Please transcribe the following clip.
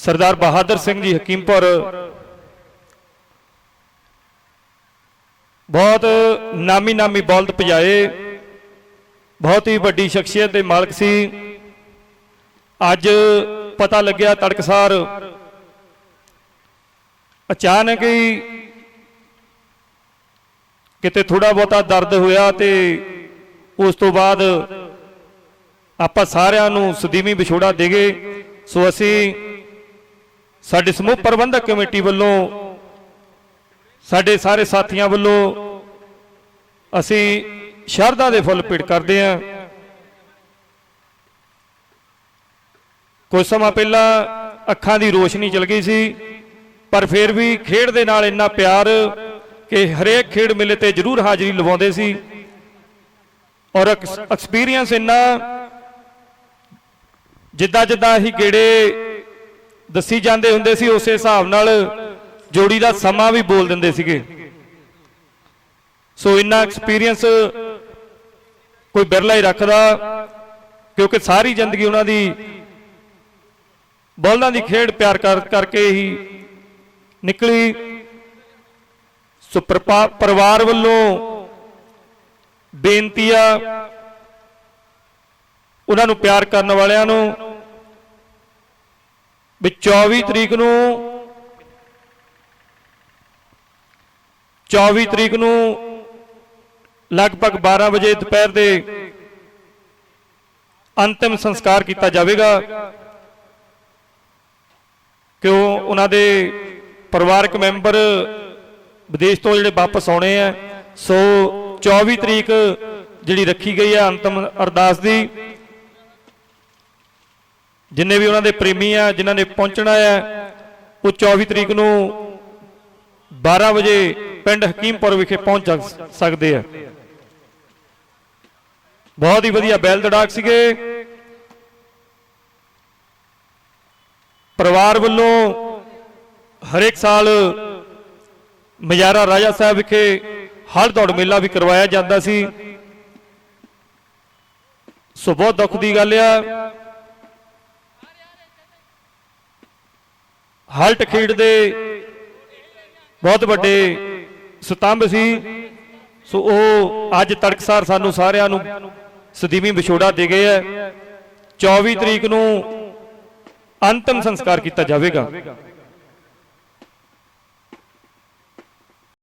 ਸਰਦਾਰ ਬਹਾਦਰ ਸਿੰਘ ਜੀ ਹਕੀਮਪੁਰ। ਬਹੁਤ ਨਾਮੀ ਨਾਮੀ ਬਲਦ ਪਜਾਏ ਬਹੁਤ ਹੀ ਵੱਡੀ ਸ਼ਖਸੀਅਤ ਦੇ ਮਾਲਕ ਸੀ। ਅੱਜ ਪਤਾ ਲੱਗਿਆ ਤੜਕਸਾਰ ਅਚਾਨਕ ਹੀ ਕਿਤੇ ਥੋੜਾ ਬਹੁਤਾ ਦਰਦ ਹੋਇਆ ਤੇ ਉਸ ਤੋਂ ਬਾਅਦ ਆਪਾਂ ਸਾਰਿਆਂ ਨੂੰ ਸਦੀਵੀ ਵਿਛੋੜਾ ਦੇ ਗਏ। ਸੋ ਅਸੀਂ ਸਾਡੇ ਸਮੂਹ ਪ੍ਰਬੰਧਕ ਕਮੇਟੀ ਵੱਲੋਂ, ਸਾਡੇ ਸਾਰੇ ਸਾਥੀਆਂ ਵੱਲੋਂ ਅਸੀਂ ਸ਼ਰਧਾ ਦੇ ਫੁੱਲ ਭੇਟ ਕਰਦੇ ਹਾਂ। ਕੁਝ ਸਮਾਂ ਪਹਿਲਾਂ ਅੱਖਾਂ ਦੀ ਰੋਸ਼ਨੀ ਚਲ ਗਈ ਸੀ, ਪਰ ਫਿਰ ਵੀ ਖੇਡ ਦੇ ਨਾਲ ਇੰਨਾ ਪਿਆਰ ਕਿ ਹਰੇਕ ਖੇਡ ਮੇਲੇ ਤੇ ਜ਼ਰੂਰ ਹਾਜ਼ਰੀ ਲਵਾਉਂਦੇ ਸੀ। ਔਰ ਐਕਸਪੀਰੀਅੰਸ ਇੰਨਾ ਜਿੱਦਾਂ ਜਿੱਦਾਂ ਅਸੀਂ ਗੇੜੇ ਦੱਸੀ ਜਾਂਦੇ ਹੁੰਦੇ ਸੀ, ਉਸੇ ਹਿਸਾਬ ਨਾਲ ਜੋੜੀ ਦਾ ਸਮਾਂ ਵੀ ਬੋਲ ਦਿੰਦੇ ਸੀਗੇ। ਸੋ ਇੰਨਾ ਐਕਸਪੀਰੀਅੰਸ ਕੋਈ ਬਿਰਲਾ ਹੀ ਰੱਖਦਾ, ਕਿਉਂਕਿ ਸਾਰੀ ਜ਼ਿੰਦਗੀ ਉਹਨਾਂ ਦੀ ਬਲਦਾਂ ਦੀ ਖੇਡ ਪਿਆਰ ਕਰ, ਕਰਕੇ ਹੀ ਨਿਕਲੀ। ਸੋ ਪਰਿਪਾ- ਪਰਿਵਾਰ ਵੱਲੋਂ ਬੇਨਤੀ ਆ, ਉਹਨਾਂ ਨੂੰ ਪਿਆਰ ਕਰਨ ਵਾਲਿਆਂ ਨੂੰ ਵੀ 24 ਤਰੀਕ ਨੂੰ 24 ਤਰੀਕ ਨੂੰ ਲਗਭਗ 12 ਵਜੇ ਦੁਪਹਿਰ ਦੇ ਅੰਤਿਮ ਸੰਸਕਾਰ ਕੀਤਾ ਜਾਵੇਗਾ। ਕਿਉਂ? ਉਹਨਾਂ ਦੇ ਪਰਿਵਾਰਕ ਮੈਂਬਰ ਵਿਦੇਸ਼ ਤੋਂ ਜਿਹੜੇ ਵਾਪਸ ਆਉਣੇ ਆ। ਸੋ 24 ਤਰੀਕ ਜਿਹੜੀ ਰੱਖੀ ਗਈ ਹੈ ਅੰਤਮ ਅਰਦਾਸ ਦੀ ਜਿੰਨੇ ਵੀ ਉਹਨਾਂ ਦੇ ਪ੍ਰੇਮੀ ਆ, ਜਿਨ੍ਹਾਂ ਨੇ ਪਹੁੰਚਣਾ ਹੈ ਉਹ 24 ਤਰੀਕ ਨੂੰ 12 ਵਜੇ ਪਿੰਡ ਹਕੀਮਪੁਰ ਵਿਖੇ ਪਹੁੰਚ ਸਕਦੇ ਆ। ਬਹੁਤ ਹੀ ਵਧੀਆ ਬੈਲ ਦੜਾਕ ਸੀਗੇ। ਪਰਿਵਾਰ ਵੱਲੋਂ ਹਰੇਕ ਸਾਲ ਮਜਾਰਾ ਰਾਜਾ ਸਾਹਿਬ ਵਿਖੇ ਹਲ ਦੌੜ ਮੇਲਾ ਵੀ ਕਰਵਾਇਆ ਜਾਂਦਾ ਸੀ। ਸੋ ਬਹੁਤ ਦੁੱਖ ਦੀ ਗੱਲ ਆ। ਹਲਟ ਖੇਡ ਦੇ ਬਹੁਤ ਵੱਡੇ ਸਤੰਭ ਸੀ। ਸੋ ਉਹ ਅੱਜ ਤੜਕਸਾਰ ਸਾਨੂੰ ਸਾਰਿਆਂ ਨੂੰ ਸਦੀਵੀ ਵਿਛੋੜਾ ਦੇ ਗਏ ਹੈ। 24 ਤਰੀਕ ਨੂੰ ਅੰਤਮ ਸੰਸਕਾਰ ਕੀਤਾ ਜਾਵੇਗਾ।